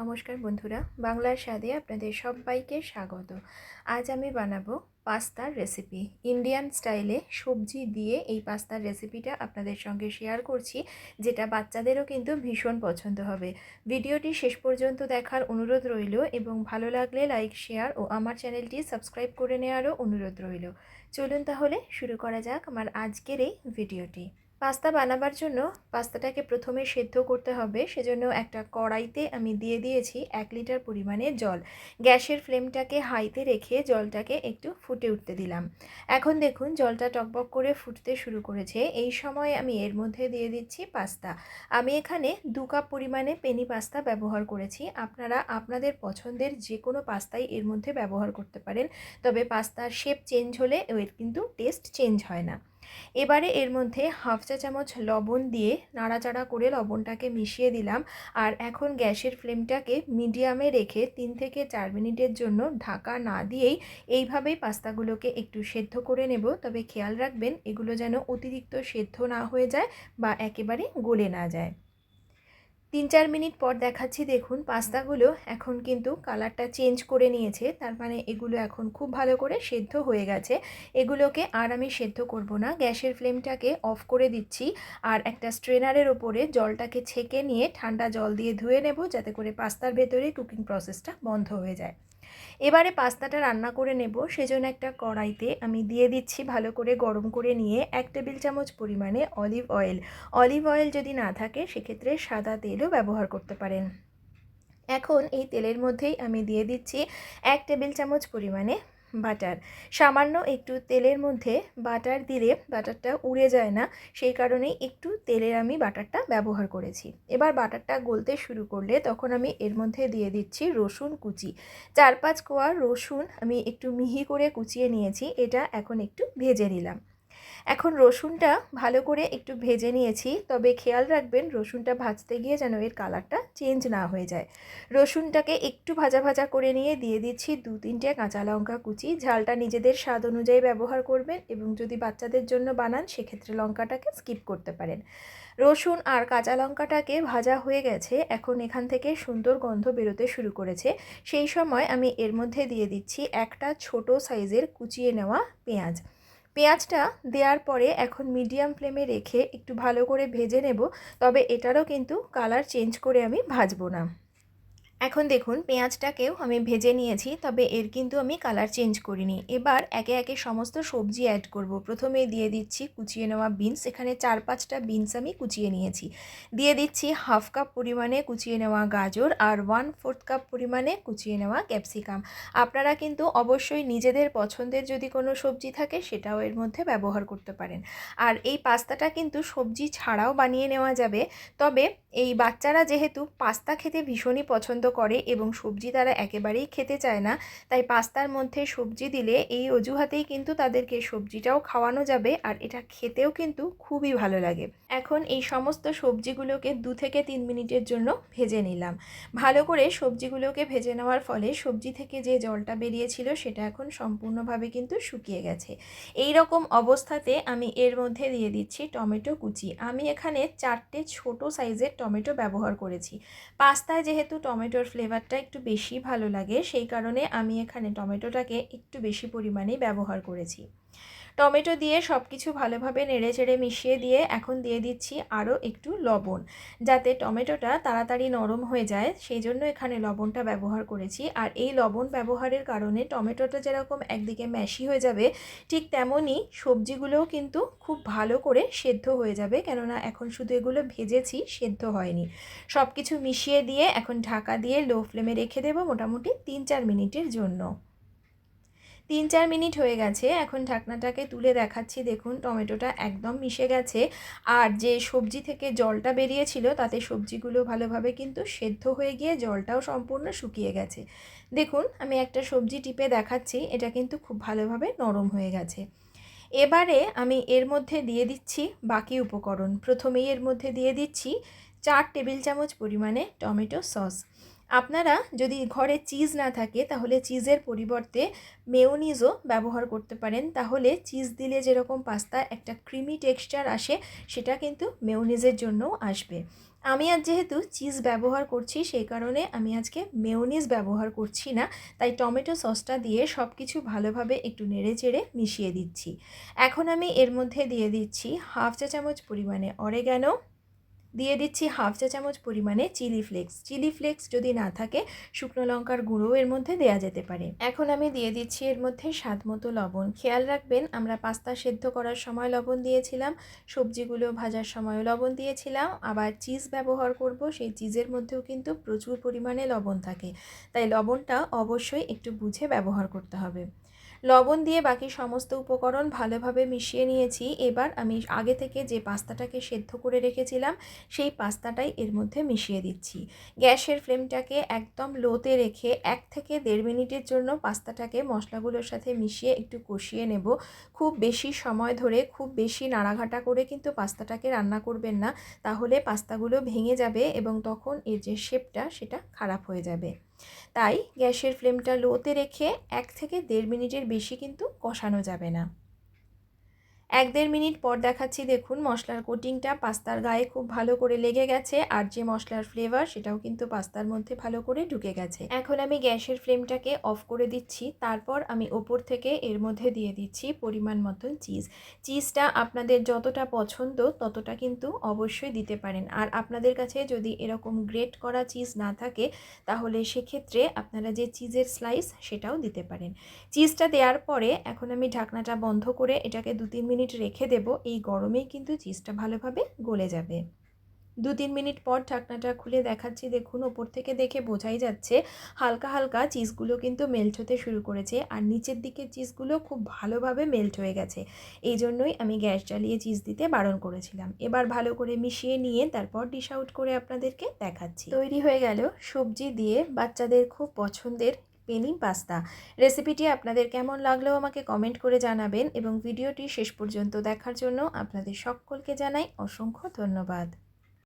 নমস্কার বন্ধুরা, বাংলার স্বাদে আপনাদের সবাইকে স্বাগত। আজ আমি বানাবো পাস্তার রেসিপি। ইন্ডিয়ান স্টাইলে সবজি দিয়ে এই পাস্তার রেসিপিটা আপনাদের সঙ্গে শেয়ার করছি, যেটা বাচ্চাদেরও কিন্তু ভীষণ পছন্দ হবে। ভিডিওটি শেষ পর্যন্ত দেখার অনুরোধ রইল এবং ভালো লাগলে লাইক, শেয়ার ও আমার চ্যানেলটি সাবস্ক্রাইব করে নেওয়ারও অনুরোধ রইল। চলুন তাহলে শুরু করা যাক আমার আজকের এই ভিডিওটি। পাস্তা বানাবার জন্য পাস্তাটাকে প্রথমে সেদ্ধ করতে হবে। সেজন্য একটা কড়াইতে আমি দিয়ে দিয়েছি এক লিটার পরিমাণে জল। গ্যাসের ফ্লেমটাকে হাইতে রেখে জলটাকে একটু ফুটে উঠতে দিলাম। এখন দেখুন জলটা টকবক করে ফুটতে শুরু করেছে। এই সময় আমি এর মধ্যে দিয়ে দিচ্ছি পাস্তা। আমি এখানে দু কাপ পরিমাণে পেনি পাস্তা ব্যবহার করেছি। আপনারা আপনাদের পছন্দের যে কোনো পাস্তাই এর মধ্যে ব্যবহার করতে পারেন। তবে পাস্তার শেপ চেঞ্জ হলে এর কিন্তু টেস্ট চেঞ্জ হয় না। এবারে এর মধ্যে হাফ চা চামচ লবণ দিয়ে নাড়াচাড়া করে লবণটাকে মিশিয়ে দিলাম আর এখন গ্যাসের ফ্লেমটাকে মিডিয়ামে রেখে তিন থেকে চার মিনিটের জন্য ঢাকা না দিয়েই এইভাবেই পাস্তাগুলোকে একটু সেদ্ধ করে নেব। তবে খেয়াল রাখবেন, এগুলো যেন অতিরিক্ত সেদ্ধ না হয়ে যায় বা একেবারে গলে না যায়। তিন চার মিনিট পর দেখাচ্ছি, দেখুন পাস্তাগুলো এখন কিন্তু কালারটা চেঞ্জ করে নিয়েছে। তার মানে এগুলো এখন খুব ভালো করে সেদ্ধ হয়ে গেছে। এগুলোকে আর আমি সেদ্ধ করব না। গ্যাসের ফ্লেমটাকে অফ করে দিচ্ছি আর একটা স্ট্রেনারের ওপরে জলটাকে ছেঁকে নিয়ে ঠান্ডা জল দিয়ে ধুয়ে নেব যাতে করে পাস্তার ভেতরে কুকিং প্রসেসটা বন্ধ হয়ে যায়। এবারে পাস্তাটা রান্না করে নেব, সেজন্য একটা কড়াইতে আমি দিয়ে দিচ্ছি ভালো করে গরম করে নিয়ে এক টেবিল চামচ পরিমাণে অলিভ অয়েল। অলিভ অয়েল যদি না থাকে, সেক্ষেত্রে সাদা তেলও ব্যবহার করতে পারেন। এখন এই তেলের মধ্যেই আমি দিয়ে দিচ্ছি এক টেবিল চামচ পরিমাণে বাটার। সামান্য একটু তেলের মধ্যে বাটার দিলে বাটারটা উড়ে যায় না, সেই কারণেই একটু তেলের আমি বাটারটা ব্যবহার করেছি। এবার বাটারটা গলতে শুরু করলে তখন আমি এর মধ্যে দিয়ে দিচ্ছি রসুন কুচি। চার পাঁচ কোয়া রসুন আমি একটু মিহি করে কুচিয়ে নিয়েছি, এটা এখন একটু ভেজে নিলাম। এখন রসুনটা ভালো করে একটু ভেজে নিয়েছি, তবে খেয়াল রাখবেন রসুনটা ভাজতে গিয়ে যেন এর কালারটা চেঞ্জ না হয়ে যায়। রসুনটাকে একটু ভাজা ভাজা করে নিয়ে দিয়ে দিচ্ছি দু তিনটে কাঁচা লঙ্কা কুচি। ঝালটা নিজেদের স্বাদ অনুযায়ী ব্যবহার করবেন এবং যদি বাচ্চাদের জন্য বানান, সেক্ষেত্রে লঙ্কাটাকে স্কিপ করতে পারেন। রসুন আর কাঁচা লঙ্কাটাকে ভাজা হয়ে গেছে, এখন এখান থেকে সুন্দর গন্ধ বেরোতে শুরু করেছে। সেই সময় আমি এর মধ্যে দিয়ে দিচ্ছি একটা ছোট সাইজের কুচিয়ে নেওয়া পেঁয়াজ। পেঁয়াজটা দেওয়ার পরে এখন মিডিয়াম ফ্লেমে রেখে একটু ভালো করে ভেজে নেব, তবে এটারও কিন্তু কালার চেঞ্জ করে আমি ভাজবো না। এখন দেখুন, পেঁয়াজটাকেও আমি ভেজে নিয়েছি, তবে এর কিন্তু আমি কালার চেঞ্জ করিনি। এবার একে একে সমস্ত সবজি অ্যাড করব। প্রথমে দিয়ে দিচ্ছি কুচিয়ে নেওয়া বিনস এখানে চার পাঁচটা বিনস আমি কুচিয়ে নিয়েছি। দিয়ে দিচ্ছি হাফ কাপ পরিমাণে কুচিয়ে নেওয়া গাজর আর ওয়ান ফোর্থ কাপ পরিমাণে কুচিয়ে নেওয়া ক্যাপসিকাম আপনারা কিন্তু অবশ্যই নিজেদের পছন্দের যদি কোনো সবজি থাকে, সেটাও এর মধ্যে ব্যবহার করতে পারেন। আর এই পাস্তাটা কিন্তু সবজি ছাড়াও বানিয়ে নেওয়া যাবে, তবে এই বাচ্চারা যেহেতু পাস্তা খেতে ভীষণই পছন্দ করে এবং সবজি তারা একেবারেই খেতে চায় না, তাই পাস্তার মধ্যে সবজি দিলে এই অজুহাতেই কিন্তু তাদেরকে সবজিটাও খাওয়ানো যাবে আর এটা খেতেও কিন্তু খুবই ভালো লাগে। এখন এই সমস্ত সবজিগুলোকে দু থেকে তিন মিনিটের জন্য ভেজে নিলাম। ভালো করে সবজিগুলোকে ভেজে নেওয়ার ফলে সবজি থেকে যে জলটা বেরিয়েছিল সেটা এখন সম্পূর্ণভাবে কিন্তু শুকিয়ে গেছে। এই রকম অবস্থাতে আমি এর মধ্যে দিয়ে দিচ্ছি টমেটো কুচি। আমি এখানে চারটে ছোট সাইজের টমেটো ব্যবহার করেছি। পাস্তায় যেহেতু টমেটোর ফ্লেভারটা একটু বেশি ভালো লাগে, সেই কারণে আমি এখানে টমেটোটাকে একটু বেশি পরিমাণেই ব্যবহার করেছি। টমেটো দিয়ে সব কিছু ভালোভাবে নেড়ে চেড়ে মিশিয়ে দিয়ে এখন দিয়ে দিচ্ছি আরও একটু লবণ, যাতে টমেটোটা তাড়াতাড়ি নরম হয়ে যায়। সেই জন্য এখানে লবণটা ব্যবহার করেছি। আর এই লবণ ব্যবহারের কারণে টমেটোটা যেরকম একদিকে ম্যাশি হয়ে যাবে, ঠিক তেমনই সবজিগুলোও কিন্তু খুব ভালো করে সেদ্ধ হয়ে যাবে। কেননা এখন শুধু এগুলো ভেজেছি, সেদ্ধ হয়নি। সব কিছু মিশিয়ে দিয়ে এখন ঢাকা দিয়ে লো ফ্লেমে রেখে দেবো মোটামুটি তিন চার মিনিটের জন্য। তিন চার মিনিট হয়ে গেছে, এখন ঢাকনাটাকে তুলে দেখাচ্ছি। দেখুন, টমেটোটা একদম মিশে গেছে। আর যে সবজি থেকে জলটা বেরিয়েছিল, তাতে সবজিগুলো ভালোভাবে কিন্তু সেদ্ধ হয়ে গিয়ে জলটাও সম্পূর্ণ শুকিয়ে গেছে। দেখুন, আমি একটা সবজি টিপে দেখাচ্ছি, এটা কিন্তু খুব ভালোভাবে নরম হয়ে গেছে। এবারে আমি এর মধ্যে দিয়ে দিচ্ছি বাকি উপকরণ। প্রথমেই এর মধ্যে দিয়ে দিচ্ছি চার টেবিল চামচ পরিমাণে টমেটো সস। আপনারা যদি ঘরে চিজ না থাকে, তাহলে চিজের পরিবর্তে মেয়োনিজও ব্যবহার করতে পারেন। তাহলে চিজ দিলে যেরকম পাস্তা, একটা ক্রিমি টেক্সচার আসে, সেটা কিন্তু মেয়োনিজের জন্যও আসবে। আমি আজ যেহেতু চিজ ব্যবহার করছি, সেই কারণে আমি আজকে মেয়োনিজ ব্যবহার করছি না। তাই টমেটো সসটা দিয়ে সব কিছু ভালোভাবে একটু নেড়ে চেড়ে মিশিয়ে দিচ্ছি। এখন আমি এর মধ্যে দিয়ে দিচ্ছি হাফ চা চামচ পরিমাণে অরেগ্যানো দিয়ে দিচ্ছি হাফ চা চামচ পরিমাণে চিলি ফ্লেক্স। চিলি ফ্লেক্স যদি না থাকে, শুকনো লঙ্কার গুঁড়ো এর মধ্যে দেওয়া যেতে পারে। এখন আমি দিয়ে দিচ্ছি এর মধ্যে স্বাদ মতো লবণ। খেয়াল রাখবেন, আমরা পাস্তা সেদ্ধ করার সময় লবণ দিয়েছিলাম, সবজিগুলো ভাজার সময়ও লবণ দিয়েছিলাম, আবার চিজ ব্যবহার করব, সেই চিজের মধ্যেও কিন্তু প্রচুর পরিমাণে লবণ থাকে। তাই লবণটা অবশ্যই একটু বুঝে ব্যবহার করতে হবে। লবণ দিয়ে বাকি সমস্ত উপকরণ ভালোভাবে মিশিয়ে নিয়েছি। এবার আমি আগে থেকে যে পাস্তাটাকে সেদ্ধ করে রেখেছিলাম, সেই পাস্তাটাই এর মধ্যে মিশিয়ে দিচ্ছি। গ্যাসের ফ্লেমটাকে একদম লোতে রেখে এক থেকে দেড় মিনিটের জন্য পাস্তাটাকে মশলাগুলোর সাথে মিশিয়ে একটু কষিয়ে নেব। খুব বেশি সময় ধরে, খুব বেশি নাড়াঘাটা করে কিন্তু পাস্তাটাকে রান্না করবেন না। তাহলে পাস্তাগুলো ভেঙে যাবে এবং তখন এর যে শেপটা সেটা খারাপ হয়ে যাবে। তাই গ্যাসের ফ্লেমটা লোতে রেখে এক থেকে দেড় মিনিটের বেশি কিন্তু কষানো যাবে না। এক দেড় মিনিট পর দেখাচ্ছি, দেখুন, মশলার কোটিংটা পাস্তার গায়ে খুব ভালো করে লেগে গেছে আর যে মশলার ফ্লেভার সেটাও কিন্তু পাস্তার মধ্যে ভালো করে ঢুকে গেছে। এখন আমি গ্যাসের ফ্লেমটাকে অফ করে দিচ্ছি। তারপর আমি ওপর থেকে এর মধ্যে দিয়ে দিচ্ছি পরিমাণ মতন চিজ চিজটা আপনাদের যতটা পছন্দ, ততটা কিন্তু অবশ্যই দিতে পারেন। আর আপনাদের কাছে যদি এরকম গ্রেট করা চিজ না থাকে, তাহলে সেক্ষেত্রে আপনারা যে চিজের স্লাইস সেটাও দিতে পারেন। চিজটা দেওয়ার পরে এখন আমি ঢাকনাটা বন্ধ করে এটাকে দু তিন মিনিট মিনিট রেখে দেব, এই গরমেই কিন্তু চিজটা ভালোভাবে গলে যাবে। দু তিন মিনিট পর ঢাকনাটা খুলে দেখাচ্ছি, দেখুন ওপর থেকে দেখে বোঝাই যাচ্ছে, হালকা হালকা চিজগুলো কিন্তু মেল্ট হতে শুরু করেছে আর নিচের দিকের চিজগুলো খুব ভালোভাবে মেল্ট হয়ে গেছে। এই জন্যই আমি গ্যাস জ্বালিয়ে চিজ দিতে বারণ করেছিলাম। এবার ভালো করে মিশিয়ে নিয়ে তারপর ডিশ আউট করে আপনাদেরকে দেখাচ্ছি। তৈরি হয়ে গেল সবজি দিয়ে বাচ্চাদের খুব পছন্দের পেনি পাস্তা। রেসিপিটি আপনাদের কেমন লাগলেও আমাকে কমেন্ট করে জানাবেন এবং ভিডিওটি শেষ পর্যন্ত দেখার জন্য আপনাদের সকলকে জানাই অসংখ্য ধন্যবাদ।